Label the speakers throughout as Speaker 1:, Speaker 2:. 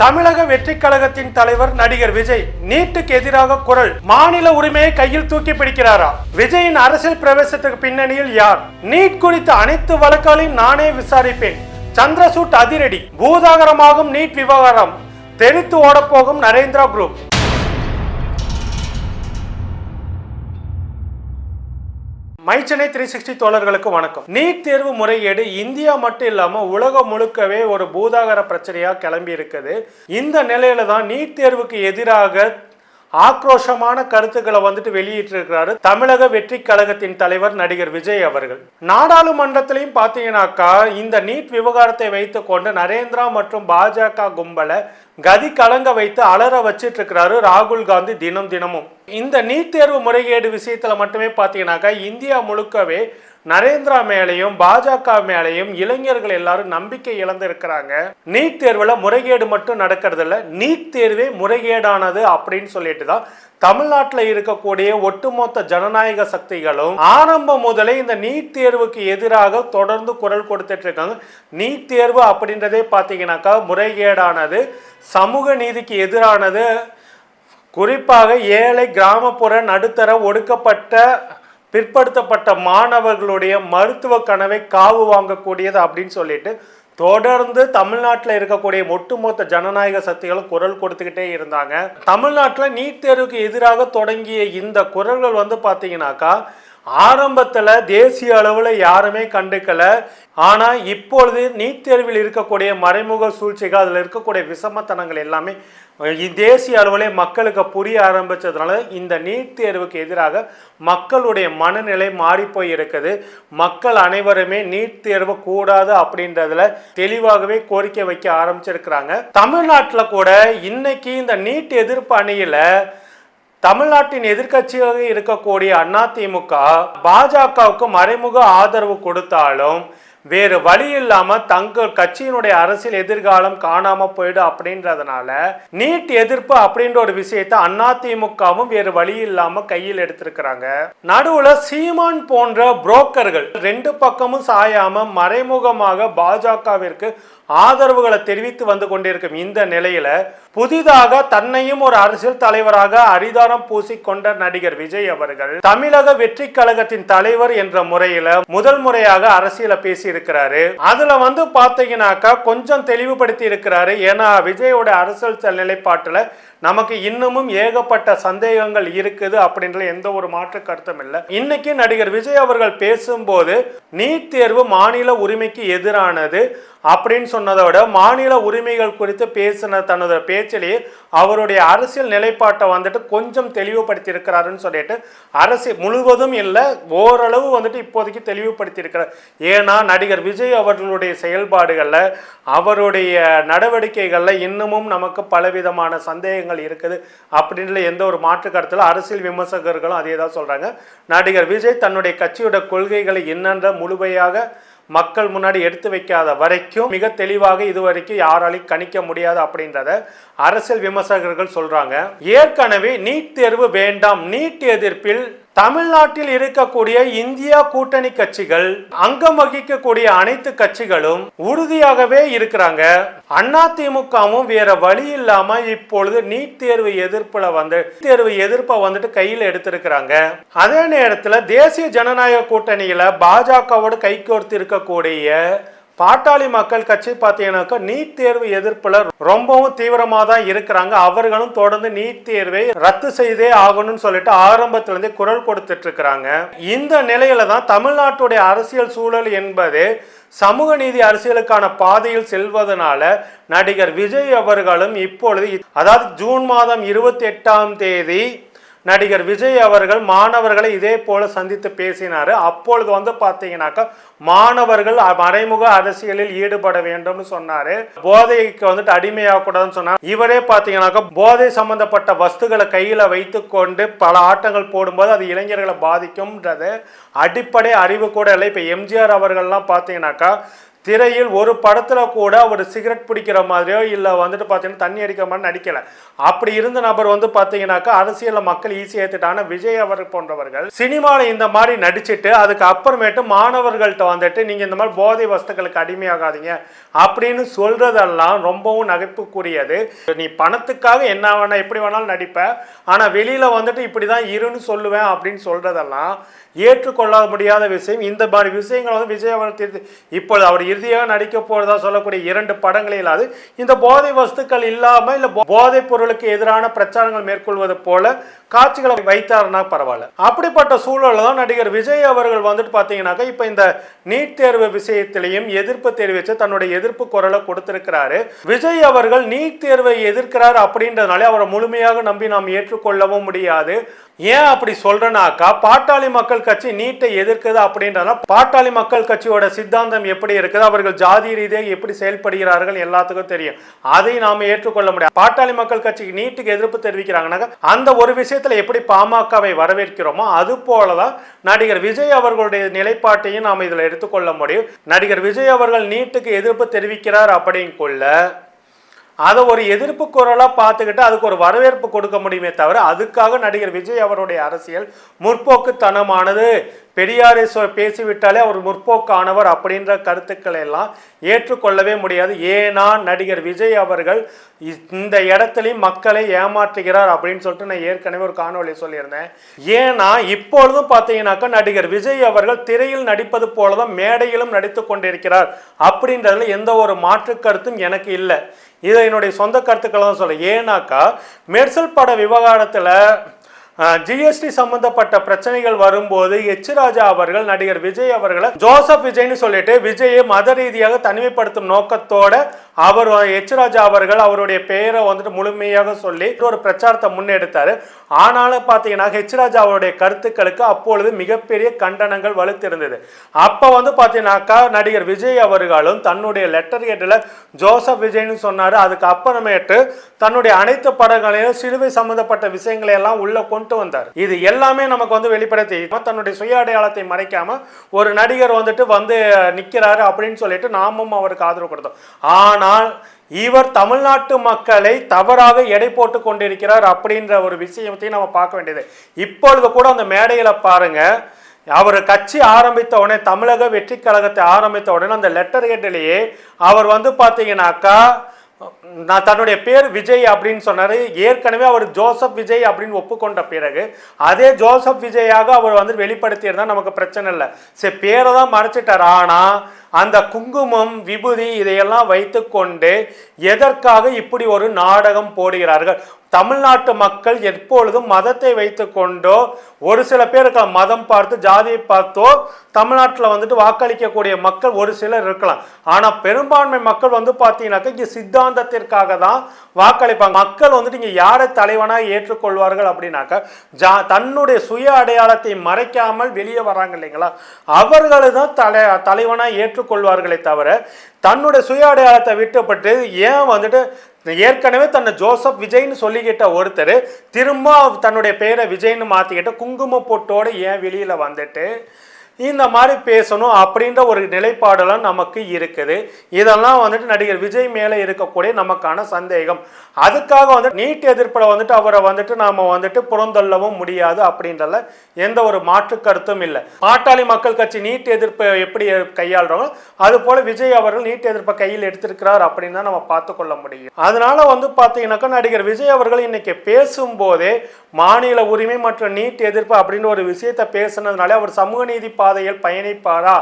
Speaker 1: தமிழக வெற்றி கழகத்தின் தலைவர் நடிகர் விஜய் நீட்டுக்கு எதிராக குரல். மாநில உரிமையை கையில் தூக்கி பிடிக்கிறாரா? விஜயின் அரசியல் பிரவேசத்துக்கு பின்னணியில் யார்? நீட் குறித்த அனைத்து வழக்குகளையும் நானே விசாரிப்பேன். சந்திரசூட் அதிரடி. பூதாகரமாகும் நீட் விவகாரம். தெரித்து ஓடப்போகும் நரேந்திரா குரூப். மைச்சனை த்ரீ சிக்ஸ்டி தோழர்களுக்கு வணக்கம். நீட் தேர்வு முறையீடு இந்தியா மட்டும் இல்லாம உலகம் முழுக்கவே ஒரு பூதாகர பிரச்சனையா கிளம்பி இருக்குது இந்த நிலையில தான் நீட் தேர்வுக்கு எதிராக ஆக்ரோஷமான கருத்துக்களை வந்துட்டு வெளியிட்டிருக்கிறாரு தமிழக வெற்றி கழகத்தின் தலைவர் நடிகர் விஜய் அவர்கள். நாடாளுமன்றத்திலையும் பார்த்தீங்கன்னாக்கா இந்த நீட் விவகாரத்தை வைத்து கொண்டு நரேந்திரா மற்றும் பாஜக கும்பலை கதி கலங்க வைத்து அலற வச்சிட்டு இருக்கிறாரு ராகுல் காந்தி தினம் தினமும். இந்த நீட் தேர்வு முறைகேடு விஷயத்துல மட்டுமே பார்த்தீங்கன்னாக்கா இந்தியா முழுக்கவே நரேந்திரா மேலையும் பாஜக மேலையும் இளைஞர்கள் எல்லாரும் நம்பிக்கை இழந்து இருக்கிறாங்க நீட் தேர்வில் முறைகேடு மட்டும் நடக்கிறது இல்லை நீட் தேர்வே முறைகேடானது அப்படின்னு சொல்லிட்டு தான் தமிழ்நாட்டில் இருக்கக்கூடிய ஒட்டுமொத்த ஜனநாயக சக்திகளும் ஆரம்பம் முதலே இந்த நீட் தேர்வுக்கு எதிராக தொடர்ந்து குரல் கொடுத்துட்டு இருக்காங்க. நீட் தேர்வு அப்படின்றதே பார்த்தீங்கன்னாக்கா முறைகேடானது சமூக நீதிக்கு எதிரானது. குறிப்பாக ஏழை கிராமப்புற நடுத்தர ஒடுக்கப்பட்ட பிற்படுத்தப்பட்ட மாணவர்களுடைய மருத்துவ கனவை காவு வாங்கக்கூடியது அப்படின்னு சொல்லிட்டு தொடர்ந்து தமிழ்நாட்டில் இருக்கக்கூடிய ஒட்டுமொத்த ஜனநாயக சக்திகளும் குரல் கொடுத்துக்கிட்டே இருந்தாங்க. தமிழ்நாட்டில் நீட் தேர்வுக்கு எதிராக தொடங்கிய இந்த குரல்கள் வந்து பார்த்தீங்கன்னாக்கா ஆரம்பத்தில் தேசிய அளவில் யாருமே கண்டுக்கல. ஆனால் இப்பொழுது நீட் தேர்வில் இருக்கக்கூடிய மறைமுக சூழ்ச்சிகள் அதில் இருக்கக்கூடிய விஷமத்தனங்கள் எல்லாமே இ- தேசிய அளவிலே மக்களுக்கு புரிய ஆரம்பித்ததுனால இந்த நீட் தேர்வுக்கு எதிராக மக்களுடைய மனநிலை மாறி இருக்குது. மக்கள் அனைவருமே நீட் தேர்வு கூடாது அப்படின்றதுல தெளிவாகவே கோரிக்கை வைக்க ஆரம்பிச்சிருக்கிறாங்க. தமிழ்நாட்டில் கூட இன்னைக்கு இந்த நீட் எதிர்ப்பு அணியில் தமிழ்நாட்டின் எதிர்க்கட்சியாக இருக்கக்கூடிய அதிமுக பாஜகவுக்கு மறைமுக ஆதரவு கொடுத்தாலும் வேறு வழி இல்லாம தங்கள் கட்சியினுடைய அரசியல் எதிர்காலம் காணாம போயிடும் அப்படின்றதுனால நீட் எதிர்ப்பு அப்படின்ற ஒரு விஷயத்தை அதிமுகவும் வேறு வழி இல்லாம கையில் எடுத்திருக்கிறாங்க. நடுவுல சீமான் போன்ற புரோக்கர்கள் ரெண்டு பக்கமும் சாயாம மறைமுகமாக பாஜகவிற்கு ஆதரவுகளை தெரிவித்து வந்து கொண்டிருக்கும் இந்த நிலையில புதிதாக தன்னையும் ஒரு அரசியல் தலைவராக அரிதாரம் பூசிக்கொண்ட நடிகர் விஜய் அவர்கள் தமிழக வெற்றி கழகத்தின் தலைவர் என்ற முறையில முதல் முறையாக அரசியல பேசி இருக்கிறாரு அதுல வந்து பாத்தீங்கன்னாக்கா கொஞ்சம் தெளிவுபடுத்தி இருக்கிறாரு. ஏன்னா விஜயோட அரசியல் நிலைப்பாட்டுல நமக்கு இன்னமும் ஏகப்பட்ட சந்தேகங்கள் இருக்குது அப்படின்ற எந்த ஒரு மாற்று கருத்தும் இல்லை. இன்னைக்கு நடிகர் விஜய் அவர்கள் பேசும்போது நீட் தேர்வு மாநில உரிமைக்கு எதிரானது அப்படின்னு சொன்னதோட மாநில உரிமைகள் குறித்து பேசின தனது பேச்சிலேயே அவருடைய அரசியல் நிலைப்பாட்டை வந்துட்டு கொஞ்சம் தெளிவுபடுத்தி இருக்கிறாருன்னு சொல்லிட்டு அரசியல் முழுவதும் இல்லை ஓரளவு வந்துட்டு இப்போதைக்கு தெளிவுபடுத்தி இருக்கிறார் ஏன்னா நடிகர் விஜய் அவர்களுடைய செயல்பாடுகளில் அவருடைய நடவடிக்கைகளில் இன்னமும் நமக்கு பலவிதமான சந்தேகங்கள் இருக்குது. அப்படின்ற எந்த ஒரு மாற்று கருத்தில் அரசியல் விமர்சகர்களும் அதே தான் சொல்கிறாங்க நடிகர் விஜய் தன்னுடைய கட்சியோட கொள்கைகளை என்னென்ற முழுமையாக மக்கள் முன்னாடி எடுத்து வைக்காத வரைக்கும் மிக தெளிவாக இதுவரைக்கும் யாராலையும் கணிக்க முடியாது அப்படின்றத அரசியல் விமர்சகர்கள் சொல்றாங்க. ஏற்கனவே நீட் தேர்வு வேண்டாம் நீட் எதிர்ப்பில் தமிழ்நாட்டில் இருக்கக்கூடிய இந்தியா கூட்டணி கட்சிகள் அங்கம் வகிக்கக்கூடிய அனைத்து கட்சிகளும் உறுதியாகவே இருக்கிறாங்க. அதிமுகவும் வேற வழி இல்லாம இப்பொழுது நீட் தேர்வு எதிர்ப்புல வந்து தேர்வு எதிர்ப்பை வந்துட்டு கையில் எடுத்திருக்கிறாங்க. அதே நேரத்தில் தேசிய ஜனநாயக கூட்டணியில பாஜகவோடு கைகோர்த்து இருக்கக்கூடிய பாட்டாளி மக்கள் கட்சி பார்த்தீங்கன்னாக்கா நீட் தேர்வு எதிர்ப்பில் ரொம்பவும் தீவிரமாக தான் இருக்கிறாங்க. அவர்களும் தொடர்ந்து நீட் தேர்வை ரத்து செய்தே ஆகணும்னு சொல்லிட்டு ஆரம்பத்திலேருந்தே குரல் கொடுத்துட்டு இருக்கிறாங்க இந்த நிலையில தான் தமிழ்நாட்டுடைய அரசியல் சூழல் என்பது சமூக நீதி அரசியலுக்கான பாதையில் செல்வதனால நடிகர் விஜய் அவர்களும் இப்பொழுது அதாவது ஜூன் மாதம் இருபத்தி எட்டாம் தேதி நடிகர் விஜய் அவர்கள் மாணவர்களை இதே போல சந்தித்து பேசினார். அப்பொழுது வந்து பார்த்தீங்கன்னாக்கா மாணவர்கள் மறைமுக அரசியலில் ஈடுபட வேண்டும்னு சொன்னாரு. போதைக்கு வந்துட்டு அடிமையாகக்கூடாதுன்னு சொன்னார். இவரே பார்த்தீங்கன்னாக்கா போதை சம்பந்தப்பட்ட வஸ்துகளை கையில் வைத்து கொண்டு பல ஆட்டங்கள் போடும்போது அது இளைஞர்களை பாதிக்கும்ன்றது அடிப்படை அறிவு கூட இல்லை. இப்போ எம்ஜிஆர் அவர்கள்லாம் பார்த்தீங்கன்னாக்கா திரையில் ஒரு படத்தில் கூட அவர் சிகரெட் பிடிக்கிற மாதிரியோ இல்லை வந்துட்டு பார்த்தீங்கன்னா தண்ணி அடிக்கிற மாதிரி நடிக்கலை. அப்படி இருந்த நபர் வந்து பார்த்தீங்கன்னாக்கா அரசியலில் மக்கள் ஈஸியாக ஏற்றுட்டான விஜய் அவர் போன்றவர்கள் சினிமாவில் இந்த மாதிரி நடிச்சுட்டு அதுக்கு அப்புறமேட்டு மாணவர்கள்ட்ட வந்துட்டு நீங்கள் இந்த மாதிரி போதை வஸ்துக்களுக்கு அடிமையாகாதீங்க அப்படின்னு சொல்கிறதெல்லாம் ரொம்பவும் நகைப்புக்குரியது. நீ பணத்துக்காக என்ன வேணால் எப்படி வேணாலும் நடிப்ப. ஆனால் வெளியில் வந்துட்டு இப்படி தான் இருன்னு சொல்லுவேன் அப்படின்னு சொல்கிறதெல்லாம் ஏற்றுக்கொள்ள முடியாத விஷயம். இந்த மாதிரி விஷயங்கள் வந்து விஜய் அவர் இப்பொழுது அவர் இறுதியாக நடிக்க போறதா சொல்லக்கூடிய இரண்டு படங்களில் அது. இந்த போதை வஸ்துக்கள் இல்லாமல் இல்லை போதைப் பொருளுக்கு எதிரான பிரச்சாரங்கள் மேற்கொள்வது போல காட்சிகளை வைத்தாருன்னா பரவாயில்ல. அப்படிப்பட்ட சூழலில் தான் நடிகர் விஜய் அவர்கள் வந்துட்டு பார்த்தீங்கன்னாக்கா இப்போ இந்த நீட் தேர்வு விஷயத்திலையும் எதிர்ப்பு தெரிவித்து தன்னுடைய எதிர்ப்பு குரலை கொடுத்திருக்கிறாரு. விஜய் அவர்கள் நீட் தேர்வை எதிர்க்கிறார் அப்படின்றதுனாலே அவரை முழுமையாக நம்பி நாம் ஏற்றுக்கொள்ளவும் முடியாது. ஏன் அப்படி சொல்றேனாக்கா பாட்டாளி மக்கள் கட்சி நீட்டை எதிர்க்குது அப்படின்றதுனா பாட்டாளி மக்கள் கட்சியோட சித்தாந்தம் எப்படி இருக்குது அவர்கள் ஜாதி ரீதியாக எப்படி செயல்படுகிறார்கள் எல்லாத்துக்கும் தெரியும். அதை நாம ஏற்றுக்கொள்ள முடியாது. பாட்டாளி மக்கள் கட்சிக்கு நீட்டுக்கு எதிர்ப்பு தெரிவிக்கிறாங்கன்னாக்கா அந்த ஒரு விஷயம் விஷயத்தில் எப்படி பாமகவை வரவேற்கிறோமோ அது போலதான் நடிகர் விஜய் அவர்களுடைய நிலைப்பாட்டையும் நாம் இதில் எடுத்துக்கொள்ள முடியும். நடிகர் விஜய் அவர்கள் நீட்டுக்கு எதிர்ப்பு தெரிவிக்கிறார் அப்படிங்குள்ள அதை ஒரு எதிர்ப்பு குரலாக பார்த்துக்கிட்டு அதுக்கு ஒரு வரவேற்பு கொடுக்க முடியுமே தவிர அதுக்காக நடிகர் விஜய் அவருடைய அரசியல் முற்போக்குத்தனமானது. பெரியாரை சொ பேசிவிட்டாலே அவர் முற்போக்கானவர் அப்படின்ற கருத்துக்களை எல்லாம் ஏற்றுக்கொள்ளவே முடியாது. ஏன்னா நடிகர் விஜய் அவர்கள் இந்த இடத்துலையும் மக்களை ஏமாற்றுகிறார் அப்படின்னு சொல்லிட்டு நான் ஏற்கனவே ஒரு காணொலி சொல்லியிருந்தேன். ஏன்னா இப்பொழுதும் பார்த்தீங்கன்னாக்கா நடிகர் விஜய் அவர்கள் திரையில் நடிப்பது போல தான் மேடையிலும் நடித்து கொண்டிருக்கிறார் அப்படின்றதுல எந்த ஒரு மாற்று கருத்தும் எனக்கு இல்லை. இதை என்னுடைய சொந்த கருத்துக்களை தான் சொல்கிறேன் ஏன்னாக்கா மெர்சல் பட விவகாரத்தில் ஜிஎஸ்டி சம்பந்தப்பட்ட பிரச்சனைகள் வரும்போது எச் ராஜா அவர்கள் நடிகர் விஜய் அவர்களை ஜோசப் விஜய்னு சொல்லிட்டு விஜயை மத ரீதியாக தனிமைப்படுத்தும் நோக்கத்தோட அவர் எச் ராஜா அவர்கள் அவருடைய பெயரை வந்துட்டு முழுமையாக சொல்லி ஒரு பிரச்சாரத்தை முன்னெடுத்தாரு. ஆனாலும் பார்த்தீங்கன்னா ஹெச் ராஜா அவருடைய கருத்துக்களுக்கு அப்பொழுது மிகப்பெரிய கண்டனங்கள் வலுத்திருந்தது. அப்போ வந்து பார்த்தீங்கன்னாக்கா நடிகர் விஜய் அவர்களும் தன்னுடைய லெட்டர் கேட்டில் ஜோசப் விஜய்னு சொன்னார். அதுக்கு அப்புறமேட்டு தன்னுடைய அனைத்து படங்களையும் சிலுவை சம்பந்தப்பட்ட விஷயங்களை எல்லாம் உள்ள கொண்டு வந்தார். இது எல்லாமே நமக்கு வந்து வெளிப்படுத்தி தன்னுடைய சுய அடையாளத்தை மறைக்காம ஒரு நடிகர் வந்துட்டு வந்து நிற்கிறாரு அப்படின்னு சொல்லிட்டு நாமும் அவருக்கு ஆதரவு கொடுத்தோம். ஆனால் இவர் தமிழ்நாட்டு மக்களை தவறாக எடை போட்டு கொண்டிருக்கிறார் அப்படின்ற ஒரு விஷயத்தையும் நம்ம பார்க்க வேண்டியது. இப்பொழுது கூட அந்த மேடையில் பாருங்க. அவர் கட்சி ஆரம்பித்த உடனே தமிழக வெற்றி கழகத்தை ஆரம்பித்த உடனே அந்த லெட்டர் ஹெட்லேயே அவர் வந்து பார்த்தீங்கன்னாக்கா நான் தன்னுடைய பேர் விஜய் அப்படின்னு சொன்னார். ஏற்கனவே அவர் ஜோசப் விஜய் அப்படின்னு ஒப்புக்கொண்ட பிறகு அதே ஜோசப் விஜயாக அவர் வந்து வெளிப்படுத்தியிருந்தால் நமக்கு பிரச்சனை இல்லை. சரி பேரை தான் மறைச்சிட்டார். ஆனால் அந்த குங்குமம் விபூதி இதையெல்லாம் வைத்துக்கொண்டு எதற்காக இப்படி ஒரு நாடகம் போடுகிறார்கள்? தமிழ்நாட்டு மக்கள் எப்பொழுதும் மதத்தை வைத்துக்கொண்டோ ஒரு சில பேர் இருக்கலாம் மதம் பார்த்து ஜாதியை பார்த்தோ தமிழ்நாட்டில் வந்துட்டு வாக்களிக்கக்கூடிய மக்கள் ஒரு சிலர் இருக்கலாம். ஆனால் பெரும்பான்மை மக்கள் வந்து பார்த்தீங்கன்னாக்கா இங்கே சித்தாந்தத்திற்காக தான் வாக்களிப்பாங்க. மக்கள் வந்துட்டு இங்கே யாரை தலைவனாக ஏற்றுக்கொள்வார்கள் அப்படின்னாக்கா ஜா தன்னுடைய சுய அடையாளத்தை மறைக்காமல் வெளியே வராங்க இல்லைங்களா? அவர்களை தான் தலை தலைவனாக ஏற்றுக்கொள்வார்களே தவிர தன்னுடைய சுய அடையாளத்தை விட்டுப்பட்டு ஏன் வந்துட்டு ஏற்கனவே தன்னை ஜோசப் விஜய்னு சொல்லிக்கிட்ட ஒருத்தர் திரும்ப தன்னுடைய பெயரை விஜய்னு மாற்றிக்கிட்டு குங்கும பொட்டோடு ஏன் வெளியில் வந்துட்டு இந்த மாதிரி பேசணும் அப்படின்ற ஒரு நிலைப்பாடெல்லாம் நமக்கு இருக்குது. இதெல்லாம் வந்துட்டு நடிகர் விஜய் மேலே இருக்கக்கூடிய நமக்கான சந்தேகம். அதுக்காக வந்து நீட் எதிர்ப்பில் வந்துட்டு அவரை வந்துட்டு நாம் வந்துட்டு புறந்தள்ளவும் முடியாது அப்படின்றல எந்த ஒரு மாற்று கருத்தும் இல்லை. பாட்டாளி மக்கள் கட்சி நீட் எதிர்ப்பை எப்படி கையாளுறோமோ அது போல் விஜய் அவர்கள் நீட் எதிர்ப்பை கையில் எடுத்திருக்கிறார் அப்படின்னு தான் நம்ம பார்த்து கொள்ள முடியும். அதனால வந்து பார்த்தீங்கன்னாக்கா நடிகர் விஜய் அவர்கள் இன்னைக்கு பேசும்போதே மாநில உரிமை மற்றும் நீட் எதிர்ப்பு அப்படின்னு ஒரு விஷயத்தை பேசுனதுனாலே அவர் சமூக நீதி பா பாதையில் பயணிப்பாரா?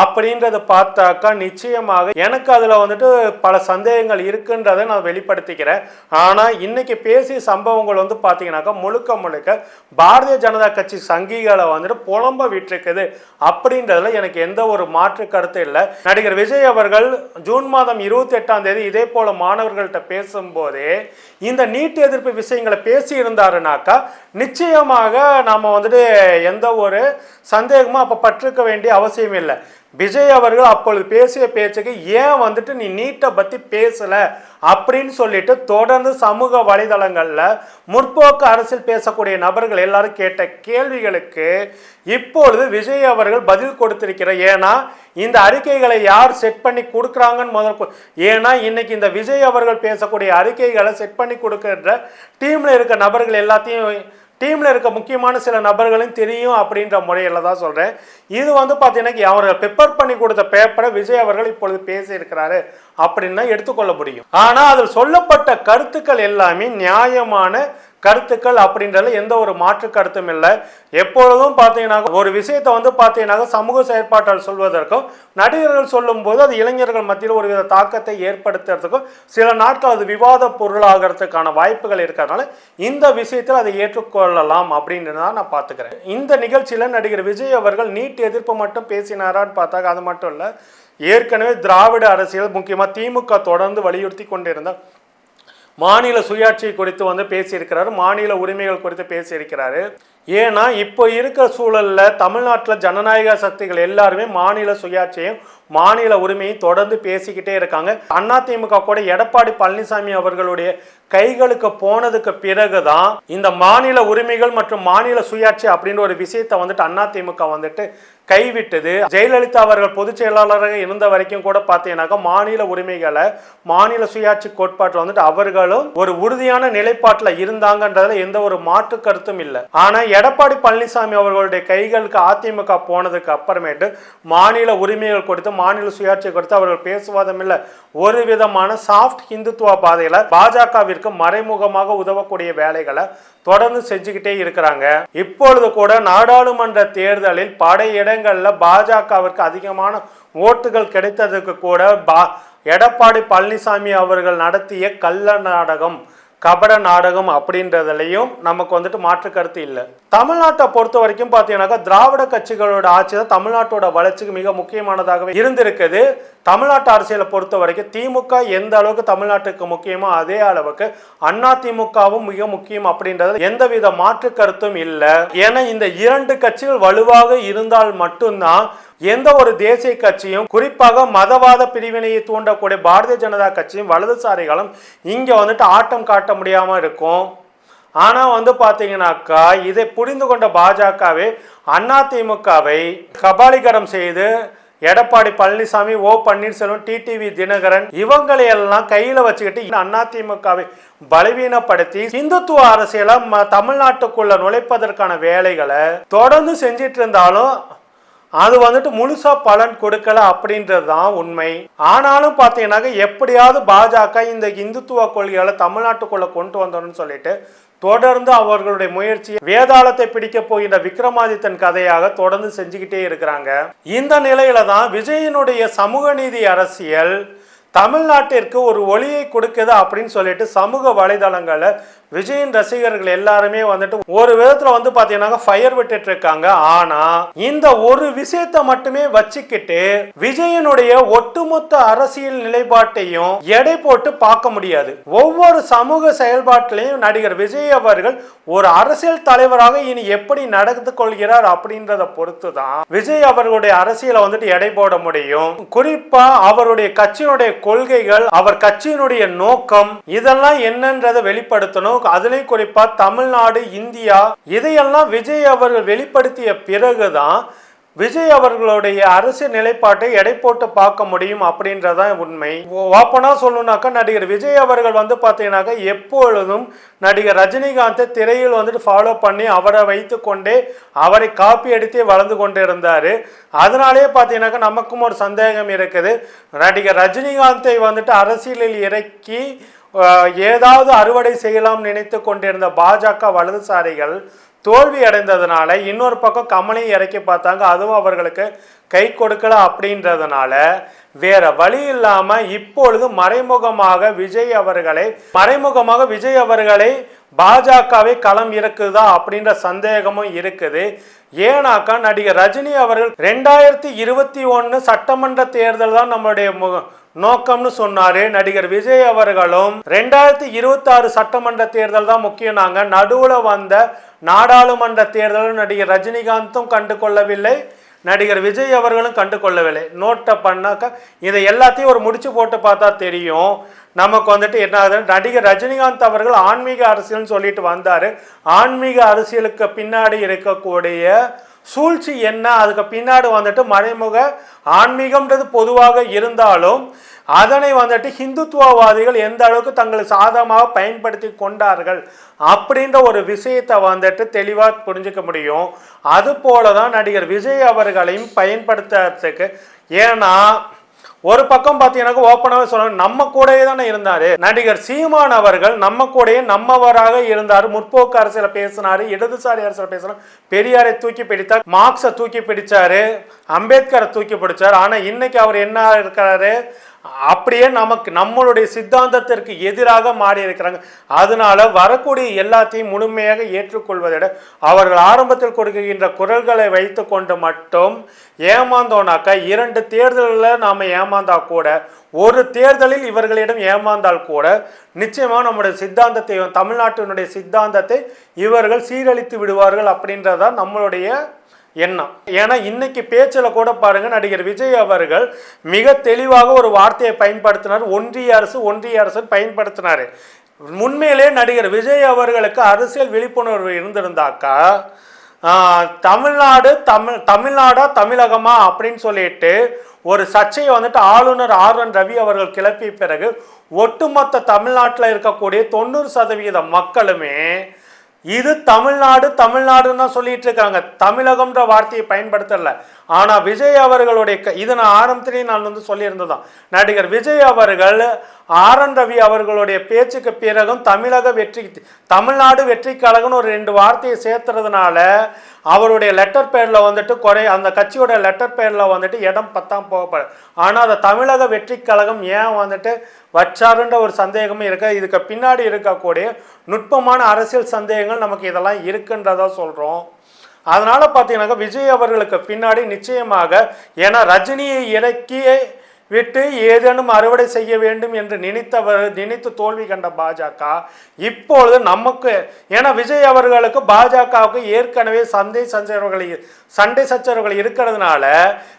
Speaker 1: அப்படின்றத பார்த்தாக்கா நிச்சயமாக எனக்கு அதில் வந்துட்டு பல சந்தேகங்கள் இருக்குன்றதை நான் வெளிப்படுத்திக்கிறேன். ஆனால் இன்னைக்கு பேசிய சம்பவங்கள் வந்து பார்த்தீங்கன்னாக்கா முழுக்க முழுக்க பாரதிய ஜனதா கட்சி சங்கிகளை வந்துட்டு புலம்ப விட்டுருக்குது அப்படின்றதுல எனக்கு எந்த ஒரு மாற்று கருத்து இல்லை. நடிகர் விஜய் அவர்கள் ஜூன் மாதம் இருபத்தி எட்டாம் தேதி இதே போல மாணவர்கள்ட்ட பேசும்போதே இந்த நீட் எதிர்ப்பு விஷயங்களை பேசி இருந்தாருனாக்கா நிச்சயமாக நாம் வந்துட்டு எந்த ஒரு சந்தேகமும் அப்போ பட்டிருக்க வேண்டிய அவசியம் இல்லை விஜய் அவர்கள் அப்பொழுது பேசிய பேச்சுக்கு ஏன் வந்துட்டு நீ நீட்டை பற்றி பேசலை அப்படின்னு சொல்லிட்டு தொடர்ந்து சமூக வலைதளங்களில் முற்போக்கு அரசியல் பேசக்கூடிய நபர்கள் எல்லாரும் கேட்ட கேள்விகளுக்கு இப்பொழுது விஜய் அவர்கள் பதில் கொடுத்திருக்கிற ஏன்னா இந்த அறிக்கைகளை யார் செட் பண்ணி கொடுக்குறாங்கன்னு முதல் ஏன்னா இன்னைக்கு இந்த விஜய் அவர்கள் பேசக்கூடிய அறிக்கைகளை செட் பண்ணி கொடுக்கிற டீமில் இருக்க நபர்கள் எல்லாத்தையும் டீமில் இருக்க முக்கியமான சில நபர்களும் தெரியும் அப்படின்ற முறையில் தான் சொல்கிறேன் இது வந்து பார்த்தீங்கன்னா அவர் ப்ரிப்பேர் பண்ணி கொடுத்த பேப்பரை விஜய் அவர்கள் இப்பொழுது பேசியிருக்கிறாரு அப்படின்னு தான் எடுத்துக்கொள்ள முடியும். ஆனால் அதில் சொல்லப்பட்ட கருத்துக்கள் எல்லாமே நியாயமான கருத்துக்கள் அப்படின்றதுல எந்த ஒரு மாற்று கருத்தும் இல்லை. எப்பொழுதும் பார்த்தீங்கன்னா ஒரு விஷயத்தை வந்து பார்த்தீங்கன்னா சமூக செயற்பாட்டால் சொல்வதற்கும் நடிகர்கள் சொல்லும்போது அது இளைஞர்கள் மத்தியில் ஒரு வித தாக்கத்தை ஏற்படுத்துறதுக்கும் சில நாட்கள் அது விவாத பொருளாகிறதுக்கான வாய்ப்புகள் இருக்கிறதுனால இந்த விஷயத்தில் அதை ஏற்றுக்கொள்ளலாம் அப்படின்னு தான் நான் பார்த்துக்கிறேன். இந்த நிகழ்ச்சியில் நடிகர் விஜய் அவர்கள் நீட் எதிர்ப்பு மட்டும் பேசினாரான்னு பார்த்தாக்க அது மட்டும் இல்லை. ஏற்கனவே திராவிட அரசியல் முக்கியமாக திமுக தொடர்ந்து வலியுறுத்தி கொண்டிருந்தால் மாநில சுயாட்சி குறித்து வந்து பேசியிருக்கிறாரு மாநில உரிமைகள் குறித்து பேசியிருக்கிறாரு. ஏன்னா இப்போ இருக்கிற சூழலில் தமிழ்நாட்டில் ஜனநாயக சக்திகள் எல்லாருமே மாநில சுயாட்சியும் மாநில உரிமையை தொடர்ந்து பேசிக்கிட்டே இருக்காங்க. அதிமுக கூட எடப்பாடி பழனிசாமி அவர்களுடைய கைகளுக்கு போனதுக்கு பிறகுதான் இந்த மாநில உரிமைகள் மற்றும் மாநில சுயாட்சி அப்படின்ற ஒரு விஷயத்தை வந்துட்டு அதிமுக வந்துட்டு கைவிட்டது. ஜெயலலிதா அவர்கள் பொதுச் செயலாளராக இருந்த வரைக்கும் கூட பார்த்தீங்கன்னாக்கா மாநில உரிமைகளை மாநில சுயாட்சி கோட்பாட்டில் வந்துட்டு அவர்களும் ஒரு உறுதியான நிலைப்பாட்டில் இருந்தாங்கன்றதுல எந்த ஒரு மாற்று கருத்தும் இல்லை. ஆனால் எடப்பாடி பழனிசாமி அவர்களுடைய கைகளுக்கு அதிமுக போனதுக்கு அப்புறமேட்டு மாநில உரிமைகள் கொடுத்து மாநில சுயாட்சி கொடுத்து அவர்கள் பேசுவதும் இல்லை. ஒரு விதமான சாஃப்ட் இந்துத்துவ பாதையில பாஜகவிற்கு மறைமுகமாக உதவக்கூடிய வேலைகளை தொடர்ந்து செஞ்சுக்கிட்டே இருக்கிறாங்க. இப்பொழுது கூட நாடாளுமன்ற தேர்தலில் பல பாஜகவிற்கு அதிகமான ஓட்டுகள் கிடைத்ததுக்கு கூட பா எடப்பாடி பழனிசாமி அவர்கள் நடத்திய கள்ள நாடகம் கபட நாடகம் அப்படின்றதுலையும் நமக்கு வந்துட்டு மாற்று கருத்து இல்லை. தமிழ்நாட்டை பொறுத்த வரைக்கும் பார்த்தீங்கன்னாக்கா திராவிட கட்சிகளோட ஆட்சி தான் தமிழ்நாட்டோட வளர்ச்சிக்கு மிக முக்கியமானதாகவே இருந்திருக்குது. தமிழ்நாட்டு அரசியலை பொறுத்த வரைக்கும் திமுக எந்த அளவுக்கு தமிழ்நாட்டுக்கு முக்கியமோ அதே அளவுக்கு அண்ணா திமுகவும் மிக முக்கியம் அப்படின்றது எந்தவித மாற்று கருத்தும் இல்லை. ஏன்னா இந்த இரண்டு கட்சிகள் வலுவாக இருந்தால் மட்டும்தான் எந்த ஒரு தேசிய கட்சியும் குறிப்பாக மதவாத பிரிவினையை தூண்டக்கூடிய பாரதிய ஜனதா கட்சியும் வலதுசாரிகளும் இங்கே வந்துட்டு ஆட்டம் காட்ட முடியாமல் இருக்கும். ஆனால் வந்து பார்த்தீங்கன்னாக்கா இதை புரிந்து கொண்ட பாஜகவே அதிமுகவை கபாலிகரம் செய்து எடப்பாடி பழனிசாமி ஓ பன்னீர்செல்வம் டிடிவி தினகரன் இவங்களை எல்லாம் கையில் வச்சுக்கிட்டு அதிமுகவை பலவீனப்படுத்தி இந்துத்துவ அரசியலை ம- தமிழ்நாட்டுக்குள்ள நுழைப்பதற்கான வேலைகளை தொடர்ந்து செஞ்சிட்டு இருந்தாலும் அது வந்துட்டு முழுசா பலன் கொடுக்கல அப்படின்றது தான் உண்மை. ஆனாலும் பார்த்தீங்கன்னாக்க எப்படியாவது பாஜக இந்த இந்துத்துவ கொள்கைகளை தமிழ்நாட்டுக்குள்ள கொண்டு வந்தோம்னு சொல்லிட்டு தொடர்ந்து அவர்களுடைய முயற்சி வேதாளத்தை பிடிக்க போகின்ற விக்ரமாதித்தன் கதையாக தொடர்ந்து செஞ்சுக்கிட்டே இருக்கிறாங்க. இந்த நிலையில தான் விஜயனுடைய சமூக நீதி அரசியல் தமிழ்நாட்டிற்கு ஒரு ஒளியை கொடுக்குது அப்படின்னு சொல்லிட்டு சமூக வலைதளங்களில் விஜயின் ரசிகர்கள் எல்லாருமே வந்துட்டு ஒரு விதத்துல வந்து பாத்தீங்கன்னா ஃபயர் விட்டுட்டு இருக்காங்க ஆனா இந்த ஒரு விஷயத்தை மட்டுமே வச்சுக்கிட்டு விஜயனுடைய ஒட்டுமொத்த அரசியல் நிலைப்பாட்டையும் எடை போட்டு பார்க்க முடியாது. ஒவ்வொரு சமூக செயல்பாட்டிலையும் நடிகர் விஜய் அவர்கள் ஒரு அரசியல் தலைவராக இனி எப்படி நடந்து கொள்கிறார் அப்படின்றத பொறுத்து தான் விஜய் அவர்களுடைய அரசியலை வந்துட்டு எடை போட முடியும். குறிப்பா அவருடைய கட்சியினுடைய கொள்கைகள் அவர் கட்சியினுடைய நோக்கம் இதெல்லாம் என்னன்றதை வெளிப்படுத்தணும். அதுலயும் குறிப்பாக தமிழ்நாடு இந்தியா இதையெல்லாம் விஜய் அவர்கள் வெளிப்படுத்திய பிறகுதான் விஜய் அவர்களுடைய அரசு நிலைப்பாட்டை எடை போட்டு பார்க்க முடியும் அப்படின்றதான் உண்மை. ஓப்பனாக சொல்லணும்னாக்கா நடிகர் விஜய் அவர்கள் வந்து பார்த்தீங்கன்னாக்கா எப்பொழுதும் நடிகர் ரஜினிகாந்தை திரையில் வந்துட்டு ஃபாலோ பண்ணி அவரை வைத்து கொண்டே அவரை காப்பி அடித்தே வளர்ந்து கொண்டு இருந்தார். அதனாலே பார்த்தீங்கன்னாக்கா நமக்கும் ஒரு சந்தேகம் இருக்குது. நடிகர் ரஜினிகாந்தை வந்துட்டு அரசியலில் இறக்கி ஏதாவது அறுவடை செய்யலாம் நினைத்து கொண்டிருந்த பாஜக வலதுசாரிகள் தோல்வி அடைந்ததுனால இன்னொரு பக்கம் கமலையும் இறக்கி பார்த்தாங்க. அதுவும் அவர்களுக்கு கை கொடுக்கல அப்படின்றதுனால வேற வழி இல்லாம இப்பொழுது மறைமுகமாக விஜய் அவர்களை மறைமுகமாக விஜய் அவர்களை பாஜகவை களம் இருக்குதா அப்படின்ற சந்தேகமும் இருக்குது. ஏனாக்கா நடிகர் ரஜினி அவர்கள் ரெண்டாயிரத்தி இருபத்தி ஒன்று சட்டமன்ற தேர்தல் தான் நம்மளுடைய நோக்கம்னு சொன்னாரு நடிகர் விஜய் அவர்களும். ரெண்டாயிரத்தி இருபத்தி ஆறு சட்டமன்ற தேர்தல் தான் முக்கியம் நாங்க. நடுவுல வந்த நாடாளுமன்ற தேர்தலும் நடிகர் ரஜினிகாந்தும் கண்டு கொள்ளவில்லை நடிகர் விஜய் அவர்களும் கண்டு கொள்ளவில்லை நோட்டை பண்ணாக்கா இதை எல்லாத்தையும் ஒரு முடிச்சு போட்டு பார்த்தா தெரியும். நமக்கு வந்துட்டு என்ன ஆகுதுன்னு நடிகர் ரஜினிகாந்த் அவர்கள் ஆன்மீக அரசியல்னு சொல்லிட்டு வந்தார். ஆன்மீக அரசியலுக்கு பின்னாடி இருக்கக்கூடிய சூழ்ச்சி என்ன? அதுக்கு பின்னாடி வந்துட்டு மறைமுக ஆன்மீகம்ன்றது பொதுவாக இருந்தாலும் அதனை வந்துட்டு ஹிந்துத்துவவாதிகள் எந்த அளவுக்கு தங்களை சாதகமாக பயன்படுத்தி கொண்டார்கள் அப்படின்ற ஒரு விஷயத்தை வந்துட்டு தெளிவாக புரிஞ்சிக்க முடியும். அது போல தான் நடிகர் விஜய் அவர்களையும் பயன்படுத்துறதுக்கு. ஏன்னா ஒரு பக்கம் பார்த்தீங்கன்னாக்க ஓப்பனாகவே சொல்லணும் நம்ம கூடயே தானே இருந்தார். நடிகர் சீமான் அவர்கள் நம்ம கூடயே நம்மவராக இருந்தார். முற்போக்கு அரசியல் பேசினார். இடதுசாரி அரசியல் பேசினார். பெரியாரை தூக்கி பிடித்தார். மார்க்ஸை தூக்கி பிடிச்சாரு. அம்பேத்கரை தூக்கி பிடிச்சார். ஆனால் இன்னைக்கு அவர் என்ன இருக்கிறாரு அப்படியே நமக்கு நம்மளுடைய சித்தாந்தத்திற்கு எதிராக மாறி இருக்கிறாங்க அதனால வரக்கூடிய எல்லாத்தையும் முழுமையாக ஏற்றுக்கொள்வதை விட அவர்கள் ஆரம்பத்தில் கொடுக்கின்ற குரல்களை வைத்து கொண்டு மட்டும் ஏமாந்தோனாக்கா இரண்டு தேர்தலில் நாம் ஏமாந்தா கூட ஒரு தேர்தலில் இவர்களிடம் ஏமாந்தால் கூட நிச்சயமாக நம்முடைய சித்தாந்தத்தை தமிழ்நாட்டினுடைய சித்தாந்தத்தை இவர்கள் சீரழித்து விடுவார்கள் அப்படின்றதான் நம்மளுடைய எண்ணம். ஏன்னா இன்னைக்கு பேச்சில் கூட பாருங்க நடிகர் விஜய் அவர்கள் மிக தெளிவாக ஒரு வார்த்தையை பயன்படுத்தினார். ஒன்றிய அரசு ஒன்றிய அரசு பயன்படுத்தினார். உண்மையிலே நடிகர் விஜய் அவர்களுக்கு அரசியல் விழிப்புணர்வு இருந்திருந்தாக்கா தமிழ்நாடு தமிழ் தமிழ்நாடா தமிழகமா அப்படின்னு சொல்லிட்டு ஒரு சர்ச்சையை வந்துட்டு ஆளுநர் ஆர் என் ரவி அவர்கள் கிளப்பிய பிறகு ஒட்டுமொத்த தமிழ்நாட்டில் இருக்கக்கூடிய தொண்ணூறு சதவீத மக்களுமே இது தமிழ்நாடு தமிழ்நாடுன்னு தான் சொல்லிட்டு இருக்காங்க. தமிழகம்ன்ற வார்த்தையை பயன்படுத்தல. ஆனால் விஜய் அவர்களுடைய க- இது நான் ஆரம்பத்திலேயே நான் வந்து சொல்லியிருந்ததான் நடிகர் விஜய் அவர்கள் ஆர் என் ரவி அவர்களுடைய பேச்சுக்கு பிறகும் தமிழக வெற்றி தமிழ்நாடு வெற்றி கழகம்னு ஒரு ரெண்டு வார்த்தையை சேர்த்துறதுனால அவருடைய லெட்டர் பேரில் வந்துட்டு குறை அந்த கட்சியோட லெட்டர் பேரில் வந்துட்டு இடம் பத்தாம் போகப்படு ஆனால் அந்த தமிழக வெற்றி கழகம் ஏன் வந்துட்டு வச்சாருன்ற ஒரு சந்தேகமும் இருக்கு. இதுக்கு பின்னாடி இருக்கக்கூடிய நுட்பமான அரசியல் சந்தேகங்கள் நமக்கு இதெல்லாம் இருக்குன்றதா சொல்கிறோம் அதனால் பார்த்தீங்கன்னாக்கா விஜய் அவர்களுக்கு பின்னாடி நிச்சயமாக ஏன்னா ரஜினியை இறக்கியே விட்டு ஏதேனும் அறுவடை செய்ய வேண்டும் என்று நினைத்தவர் நினைத்து தோல்வி கண்ட பாஜக இப்பொழுது நமக்கு ஏன்னா விஜய் அவர்களுக்கு பாஜகவுக்கு ஏற்கனவே சந்தை சச்சரவுகள் சண்டை சச்சரவுகள் இருக்கிறதுனால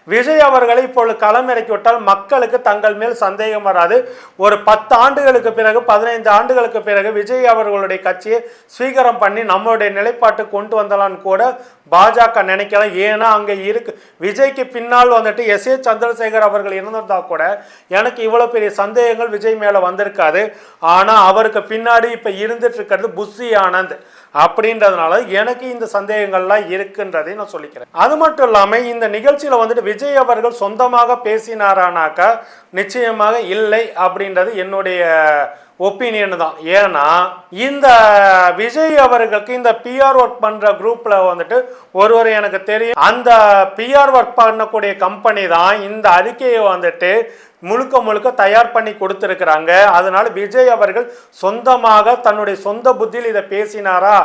Speaker 1: விஜய் அவர்களை இப்பொழுது களமிறக்கி விட்டால் மக்களுக்கு தங்கள் மேல் சந்தேகம் வராது. ஒரு பத்து ஆண்டுகளுக்கு பிறகு பதினைந்து ஆண்டுகளுக்கு பிறகு விஜய் அவர்களுடைய கட்சியை ஸ்வீகரம் பண்ணி நம்மளுடைய நிலைப்பாட்டு கொண்டு வந்தலான்னு கூட பாஜக நினைக்கலாம். ஏன்னா அங்கே இருக்கு. விஜய்க்கு பின்னால் வந்துட்டு எஸ். ஏ. சந்திரசேகர் அவர்கள் இருந்திருந்தா கூட எனக்கு இவ்வளோ பெரிய சந்தேகங்கள் விஜய் மேலே வந்திருக்காது. ஆனால் அவருக்கு பின்னாடி இப்போ இருந்துட்டு இருக்கிறது புஷி ஆனந்த் அப்படின்றதுனால எனக்கு இந்த சந்தேகங்கள்லாம் இருக்குன்றதை நான் சொல்லிக்கிறேன். அது மட்டும் இல்லாமல் இந்த நிகழ்ச்சியில் வந்துட்டு விஜய் அவர்கள் சொந்தமாக பேசினாரானாக்கா நிச்சயமாக இல்லை அப்படின்றது என்னுடைய ஒப்பீனியன் தான். ஏன்னா இந்த விஜய் அவர்களுக்கு இந்த பிஆர் ஒர்க் பண்ற குரூப்ல வந்துட்டு ஒருவர் எனக்கு தெரியும். அந்த பிஆர் ஒர்க் பண்ணக்கூடிய கம்பெனி தான் இந்த அறிக்கையை வந்துட்டு முழுக்க முழுக்க தயார் பண்ணி கொடுத்துருக்குறாங்க. அதனால விஜய் அவர்கள் சொந்தமாக தன்னுடைய சொந்த புத்தியில் இதை பேசினாரா?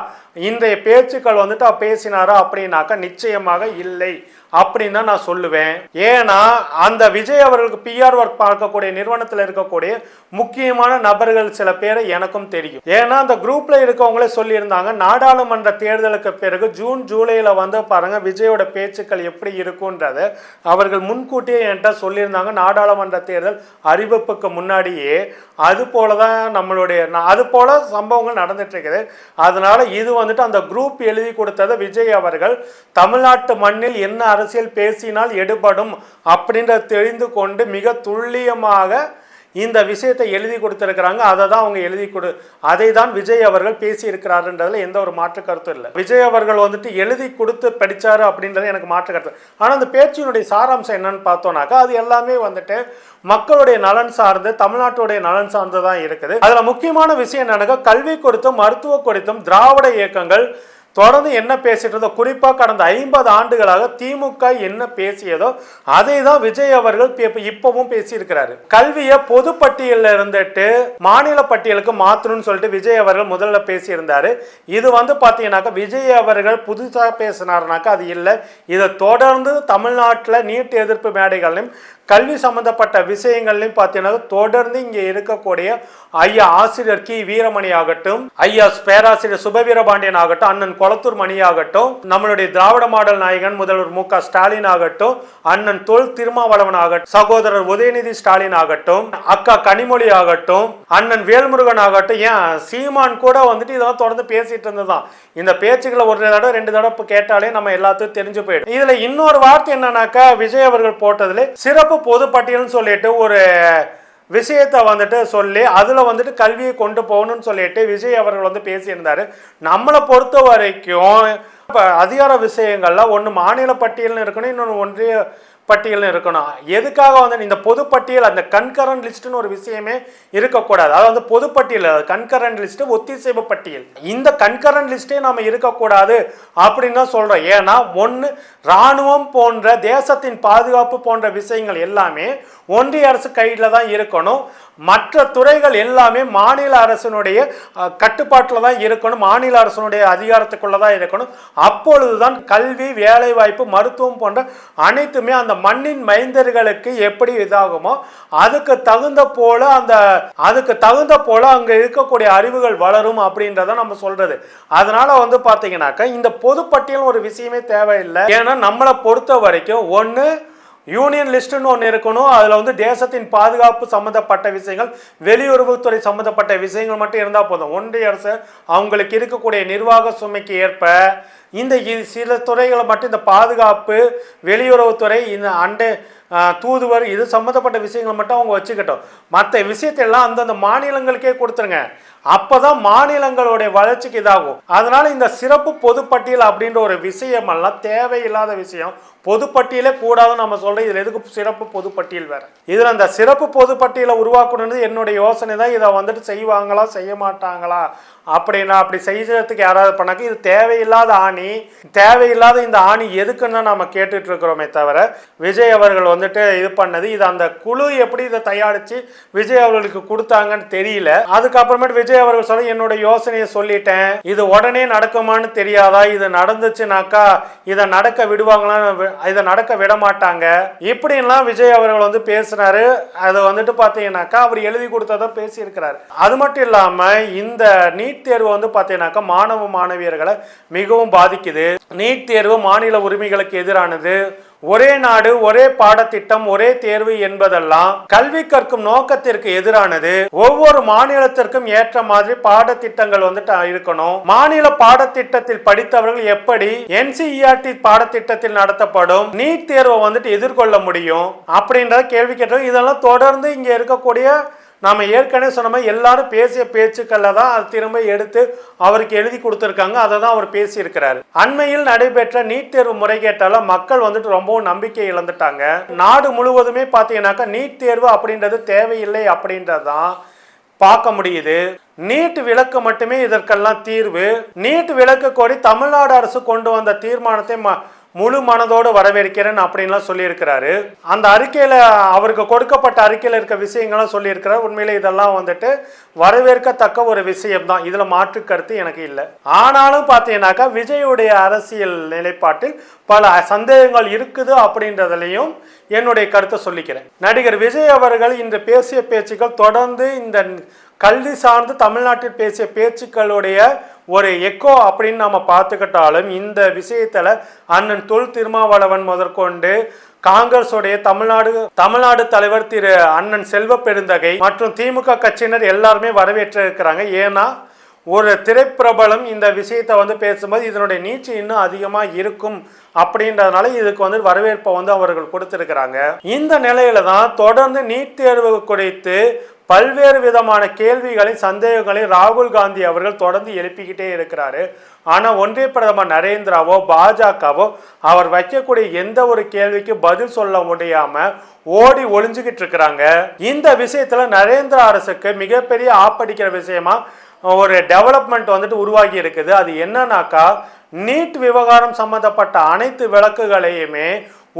Speaker 1: இன்றைய பேச்சுக்கள் வந்துட்டு அவர் பேசினாரா அப்படின்னாக்கா நிச்சயமாக இல்லை. அப்படின்னு தான் நான் சொல்லுவேன். ஏன்னா அந்த விஜய் அவர்களுக்கு பிஆர் ஒர்க் பார்க்கக்கூடிய நிறுவனத்தில் இருக்கக்கூடிய முக்கியமான நபர்கள் சில பேரை எனக்கும் தெரியும். ஏன்னா அந்த குரூப்ல இருக்கவங்களே சொல்லியிருந்தாங்க நாடாளுமன்ற தேர்தலுக்கு பிறகு ஜூன் ஜூலையில் வந்து பாருங்க விஜயோட பேச்சுக்கள் எப்படி இருக்கும்ன்றத அவர்கள் முன்கூட்டியே என்கிட்ட சொல்லியிருந்தாங்க. நாடாளுமன்ற தேர்தல் அறிவிப்புக்கு முன்னாடியே அது போல தான் நம்மளுடைய அது போல சம்பவங்கள் நடந்துட்டு இருக்குது அதனால இது வந்துட்டு அந்த குரூப் எழுதி கொடுத்ததை விஜய் அவர்கள் தமிழ்நாட்டு மண்ணில் என்ன அரசியல் பேசினால் எடுபடும்? அப்படின்றத தெரிந்து கொண்டு மிக துல்லியமாக இந்த விஷயத்தை எழுதி கொடுத்துருக்குறாங்க. அதை தான் அவங்க எழுதி கொடு அதை தான் விஜய் அவர்கள் பேசியிருக்கிறாருன்றதில் எந்த ஒரு மாற்று கருத்தும் இல்லை. விஜய் அவர்கள் வந்துட்டு எழுதி கொடுத்து படிச்சாரு அப்படின்றது எனக்கு மாற்று கருத்து. ஆனால் அந்த பேச்சினுடைய சாராம்சம் என்னன்னு பார்த்தோம்னாக்கா அது எல்லாமே வந்துட்டு மக்களுடைய நலன் சார்ந்து தமிழ்நாட்டுடைய நலன் சார்ந்து தான் இருக்குது. அதில் முக்கியமான விஷயம் என்னன்னாக்கா கல்வி குறித்தும் மருத்துவ குறித்தும் திராவிட இயக்கங்கள் தொடர்ந்து என்ன பேசிட்டு இருந்தோ குறிப்பாக கடந்த ஐம்பது ஆண்டுகளாக திமுக என்ன பேசியதோ அதை தான் விஜய் அவர்கள் இப்பவும் பேசியிருக்கிறாரு. கல்வியை பொது பட்டியலில் இருந்துட்டு மாநில பட்டியலுக்கு மாற்றணும்னு சொல்லிட்டு விஜய் அவர்கள் முதல்ல பேசியிருந்தாரு. இது வந்து பார்த்தீங்கன்னாக்கா விஜய் அவர்கள் புதுசாக பேசினாருனாக்கா அது இல்லை. இதை தொடர்ந்து தமிழ்நாட்டில் நீட் எதிர்ப்பு மேடைகளையும் கல்வி சம்பந்தப்பட்ட விஷயங்கள்லையும் பார்த்தீங்கன்னா தொடர்ந்து இங்கே இருக்கக்கூடிய ஐயா ஆசிரியர் கி. வீரமணி ஆகட்டும் ஐயா பேராசிரியர் சுபவீரபாண்டியன் ஆகட்டும் அண்ணன் கொளத்தூர் மணி ஆகட்டும் நம்மளுடைய திராவிட மாடல் நாயகன் முதல்வர் மு. ஸ்டாலின் ஆகட்டும் அண்ணன் தொல் திருமாவளவன் ஆகட்டும் சகோதரர் உதயநிதி ஸ்டாலின் ஆகட்டும் அக்கா கனிமொழி ஆகட்டும் அண்ணன் வேல்முருகன் ஆகட்டும் ஏன் சீமான் கூட வந்துட்டு இதெல்லாம் தொடர்ந்து பேசிட்டு இருந்ததுதான். இந்த பேச்சுக்களை ஒரு தடவை ரெண்டு தடவை கேட்டாலே நம்ம எல்லாத்தையும் தெரிஞ்சு போயிடும். இதுல இன்னொரு வார்த்தை என்னன்னாக்கா விஜய் அவர்கள் போட்டதுல சிறப்பு பொதுப்பட்டியல்னு சொல்லிட்டு ஒரு விஷயத்தை வந்துட்டு சொல்லி அதில் வந்துட்டு கல்வியை கொண்டு போகணும்னு சொல்லிட்டு விஜய் அவர்கள் வந்து பேசியிருந்தாரு. நம்மளை பொறுத்த வரைக்கும் இப்போ அதிகார விஷயங்கள்ல ஒன்று மாநில பட்டியல்னு இருக்கணும் இன்னொன்று ஒன்றிய பட்டியல்னு இருக்கணும். எதுக்காக வந்து இந்த பொதுப்பட்டியல் அந்த கண்கரண்ட் லிஸ்ட்னு ஒரு விஷயமே இருக்கக்கூடாது. அதாவது வந்து பொதுப்பட்டியல் கண்கரண்ட் லிஸ்ட் ஒத்திசைவு பட்டியல். இந்த கண்கரண்ட் லிஸ்டே நாம இருக்கக்கூடாது அப்படின்னு தான் சொல்றோம். ஏன்னா ஒன்று இராணுவம் போன்ற தேசத்தின் பாதுகாப்பு போன்ற விஷயங்கள் எல்லாமே ஒன்றிய அரசு கையில் தான் இருக்கணும். மற்ற துறைகள் எல்லாமே மாநில அரசினுடைய கட்டுப்பாட்டில் தான் இருக்கணும். மாநில அரசினுடைய அதிகாரத்துக்குள்ள தான் இருக்கணும். அப்பொழுதுதான் கல்வி வேலைவாய்ப்பு மருத்துவம் போன்ற அனைத்துமே அந்த மண்ணின் மைந்தர்களுக்கு எப்படி இதாகுமோ அதுக்கு தகுந்த போல அந்த அதுக்கு தகுந்த போல அங்க இருக்கக்கூடிய அறிவுகள் வளரும் அப்படின்றத நம்ம சொல்றது. அதனால வந்து பாத்தீங்கன்னாக்கா இந்த பொதுப்பட்டியல் ஒரு விஷயமே தேவையில்லை. ஏன்னா நம்மளை பொறுத்த வரைக்கும் ஒன்று யூனியன் லிஸ்ட்டுன்னு ஒன்று இருக்கணும். அதில் வந்து தேசத்தின் பாதுகாப்பு சம்மந்தப்பட்ட விஷயங்கள் வெளியுறவுத்துறை சம்மந்தப்பட்ட விஷயங்கள் மட்டும் இருந்தால் போதும். ஒன்றிய அரசு அவங்களுக்கு இருக்கக்கூடிய நிர்வாக சுமைக்கு ஏற்ப இந்த சில துறைகளை மட்டும் இந்த பாதுகாப்பு வெளியுறவுத்துறை இந்த அண்டை தூதுவர் இது சம்மந்தப்பட்ட விஷயங்களை மட்டும் அவங்க வச்சுக்கட்டும். மற்ற விஷயத்தெல்லாம் அந்தந்த மாநிலங்களுக்கே கொடுத்துருங்க. அப்பதான் மாநிலங்களுடைய வளர்ச்சிக்கு இதாகும். அதனால இந்த சிறப்பு பொதுப்பட்டியல் அப்படின்ற ஒரு விஷயமெல்லாம் தேவையில்லாத விஷயம். பொதுப்பட்டியலே கூடாதுன்னு நம்ம சொல்றோம். இதுல எதுக்கு சிறப்பு பொதுப்பட்டியல் வேற? இதுல அந்த சிறப்பு பொதுப்பட்டியலை உருவாக்கணும்னு என்னுடைய யோசனை தான். இதை வந்துட்டு செய்வாங்களா செய்ய மாட்டாங்களா? அப்படின்னா அப்படி செய்யறதுக்கு யாராவது பண்ணாக்க இது தேவையில்லாத ஆணி. தேவையில்லாத இந்த ஆணி எதுக்குன்னு தான் நம்ம கேட்டுட்டு இருக்கிறோமே தவிர விஜய் அவர்கள் வந்துட்டு இது பண்ணது இது அந்த குழு எப்படி இதை தயாரிச்சு விஜய் அவர்களுக்கு கொடுத்தாங்கன்னு தெரியல. அதுக்கப்புறமேட்டு விஜய் அவர்கள் சொல்ல என்னோட யோசனையை சொல்லிட்டேன். இது உடனே நடக்குமான்னு தெரியாதா? இது நடந்துச்சுனாக்கா இதை நடக்க விடுவாங்களான்னு வி- இதை நடக்க விட மாட்டாங்க இப்படின்லாம் விஜய் அவர்கள் வந்து பேசினாரு. அதை வந்துட்டு பார்த்தீங்கன்னாக்கா அவர் எழுதி கொடுத்ததை பேசியிருக்கிறாரு. அது மட்டும் இல்லாம இந்த நீட் தேர்வு வந்து பார்த்தீங்கன்னாக்கா மாணவ மாணவியர்களை மிகவும் பாதிக்குது. நீட் தேர்வு மாநில உரிமைகளுக்கு எதிரானது. ஒரே நாடு ஒரே பாடத்திட்டம் ஒரே தேர்வு என்பதெல்லாம் கல்வி கற்கும் நோக்கத்திற்கு எதிரானது. ஒவ்வொரு மாநிலத்திற்கும் ஏற்ற மாதிரி பாடத்திட்டங்கள் வந்துட்டு இருக்கணும். மாநில பாடத்திட்டத்தில் படித்தவர்கள் எப்படி என்சிஇஆர்டி பாடத்திட்டத்தில் நடத்தப்படும் நீட் தேர்வை வந்துட்டு எதிர்கொள்ள முடியும் அப்படின்றத கேள்வி கேட்டோம் இதெல்லாம் தொடர்ந்து இங்க இருக்கக்கூடிய நாம் ஏற்கனவே சொன்ன மாதிரி எல்லாரும் பேசிய பேச்சுக்களில் தான் அது திரும்ப எடுத்து அவருக்கு எழுதி கொடுத்துருக்காங்க. அதை தான் அவர் பேசியிருக்கிறாரு. அண்மையில் நடைபெற்ற நீட் தேர்வு முறைகேட்டால மக்கள் வந்துட்டு ரொம்பவும் நம்பிக்கை இழந்துட்டாங்க. நாடு முழுவதுமே பார்த்தீங்கன்னாக்கா நீட் தேர்வு அப்படின்றது தேவையில்லை அப்படின்றது தான் பார்க்க முடியுது. நீட் விளக்கு மட்டுமே இதற்கெல்லாம் தீர்வு. நீட் விளக்கு கோரி தமிழ்நாடு அரசு கொண்டு வந்த தீர்மானத்தை ம- முழு மனதோடு வரவேற்கிறேன் அப்படின்லாம் சொல்லியிருக்கிறாரு. அந்த அறிக்கையில் அவருக்கு கொடுக்கப்பட்ட அறிக்கையில் இருக்க விஷயங்களும் சொல்லியிருக்கிறார். உண்மையிலே இதெல்லாம் வந்துட்டு வரவேற்கத்தக்க ஒரு விஷயம்தான். இதில் மாற்று கருத்து எனக்கு இல்லை. ஆனாலும் பார்த்தீங்கன்னாக்கா விஜயுடைய அரசியல் நிலைப்பாட்டில் பல சந்தேகங்கள் இருக்குது அப்படின்றதுலையும் என்னுடைய கருத்தை சொல்லிக்கிறேன். நடிகர் விஜய் அவர்கள் இன்று பேசிய பேச்சுக்கள் தொடர்ந்து இந்த கல்வி சார்ந்து தமிழ்நாட்டில் பேசிய பேச்சுக்களுடைய ஒரு எக்கோ அப்படின்னு நம்ம பார்த்துக்கிட்டாலும் இந்த விஷயத்தில் அண்ணன் தொல் திருமாவளவன் முதற்கொண்டு காங்கிரஸுடைய தமிழ்நாடு தமிழ்நாடு தலைவர் திரு அண்ணன் செல்வ பெருந்தகை மற்றும் திமுக கட்சியினர் எல்லாருமே வரவேற்று இருக்கிறாங்க. ஏன்னா ஒரு திரைப்பிரபலம் இந்த விஷயத்தை வந்து பேசும்போது இதனுடைய நீச்சு இன்னும் அதிகமாக இருக்கும் அப்படின்றதுனால இதுக்கு வந்து வரவேற்பை வந்து அவர்கள் கொடுத்துருக்கிறாங்க. இந்த நிலையில தான் தொடர்ந்து நீட் தேர்வு குறித்து பல்வேறு விதமான கேள்விகளை சந்தேகங்களை ராகுல் காந்தி அவர்கள் தொடர்ந்து எழுப்பிக்கிட்டே இருக்கிறாரு. ஆனால் ஒன்றிய பிரதமர் நரேந்திராவோ பாஜகவோ அவர் வைக்கக்கூடிய எந்த ஒரு கேள்விக்கு பதில் சொல்ல முடியாம ஓடி ஒளிஞ்சுக்கிட்டு இருக்கிறாங்க. இந்த விஷயத்துல நரேந்திர அரசுக்கு மிகப்பெரிய ஆப்படிக்கிற விஷயமா ஒரு டெவலப்மெண்ட் வந்துட்டு உருவாகி இருக்குது. அது என்னன்னாக்கா நீட் விவகாரம் சம்பந்தப்பட்ட அனைத்து விளக்குகளையுமே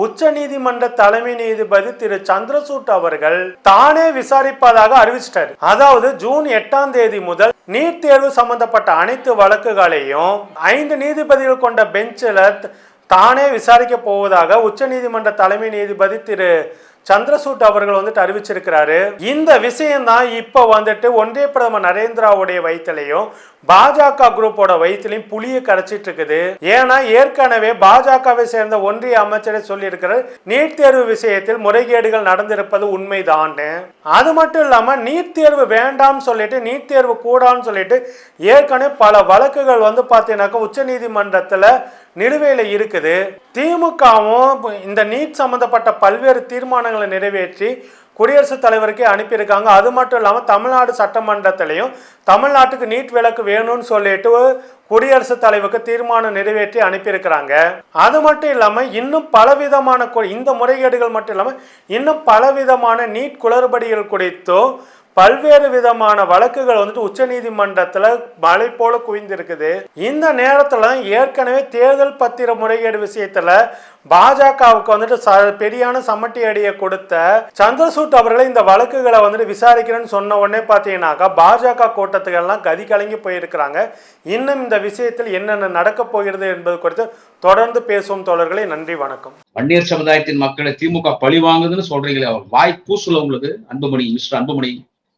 Speaker 1: உச்ச நீதிமன்ற தலைமை நீதிபதி திரு. சந்திரசூட் அவர்கள் தானே விசாரிப்பதாக அறிவிச்சிட்டாரு. அதாவது ஜூன் எட்டாம் தேதி முதல் நீட் தேர்வு சம்பந்தப்பட்ட அனைத்து வழக்குகளையும் ஐந்து நீதிபதிகள் கொண்ட பெஞ்சில் தானே விசாரிக்க போவதாக உச்ச நீதிமன்ற தலைமை நீதிபதி திரு. சந்திரசூட் அவர்கள் வந்துட்டு அறிவிச்சிருக்கிறாரு. இந்த விஷயம்தான் இப்போ இப்ப வந்துட்டு ஒன்றிய பிரதமர் நரேந்திராவுடைய வயிற்றுலையும் பாஜக குரூப்போட வயிற்றுலையும் புளிய கரைச்சிட்டு இருக்குது. ஏன்னா ஏற்கனவே பாஜகவை சேர்ந்த ஒன்றிய அமைச்சரை சொல்லியிருக்கிறார் நீட் தேர்வு விஷயத்தில் முறைகேடுகள் நடந்திருப்பது உண்மைதான். அது மட்டும் இல்லாம நீட் தேர்வு வேண்டாம்னு சொல்லிட்டு நீட் தேர்வு கூடான்னு சொல்லிட்டு ஏற்கனவே பல வழக்குகள் வந்து பார்த்தீங்கன்னாக்கா உச்சநீதிமன்றத்தில் நிலுவையில் இருக்குது. திமுகவும் இந்த நீட் சம்மந்தப்பட்ட பல்வேறு தீர்மானங்களை நிறைவேற்றி குடியரசுத் தலைவருக்கே அனுப்பியிருக்காங்க. அது மட்டும் இல்லாமல் தமிழ்நாடு சட்டமன்றத்திலையும் தமிழ்நாட்டுக்கு நீட் விலக்கு வேணும்னு சொல்லிட்டு குடியரசுத் தலைவருக்கு தீர்மானம் நிறைவேற்றி அனுப்பியிருக்கிறாங்க. அது மட்டும் இல்லாமல் இன்னும் பலவிதமான இந்த முறைகேடுகள் மட்டும் இல்லாமல் இன்னும் பலவிதமான நீட் குளறுபடிகள் குறித்தும் பல்வேறு விதமான வழக்குகள் வந்துட்டு உச்ச நீதிமன்றத்துல மலை போல குவிந்திருக்குது. இந்த நேரத்தில் ஏற்கனவே தேர்தல் பத்திர முறைகேடு விஷயத்துல பாஜகவுக்கு வந்துட்டு ச பெரியான சமட்டி அடியை கொடுத்த சந்திரசூட் அவர்களை இந்த வழக்குகளை வந்துட்டு விசாரிக்கிறேன்னு சொன்ன உடனே பார்த்தீங்கன்னாக்கா பாஜக கூட்டத்துக்கெல்லாம் கதி கலங்கி போயிருக்கிறாங்க. இன்னும் இந்த விஷயத்தில் என்னென்ன நடக்கப் போகிறது என்பது குறித்து தொடர்ந்து பேசும் தோழர்களை. நன்றி வணக்கம்.
Speaker 2: வன்னியர் சமுதாயத்தின் மக்களை திமுக பழி வாங்குதுன்னு சொல்றீங்களே வாய் கூசுல உங்களுக்கு அன்புமணி மிஸ்டர் அன்புமணி.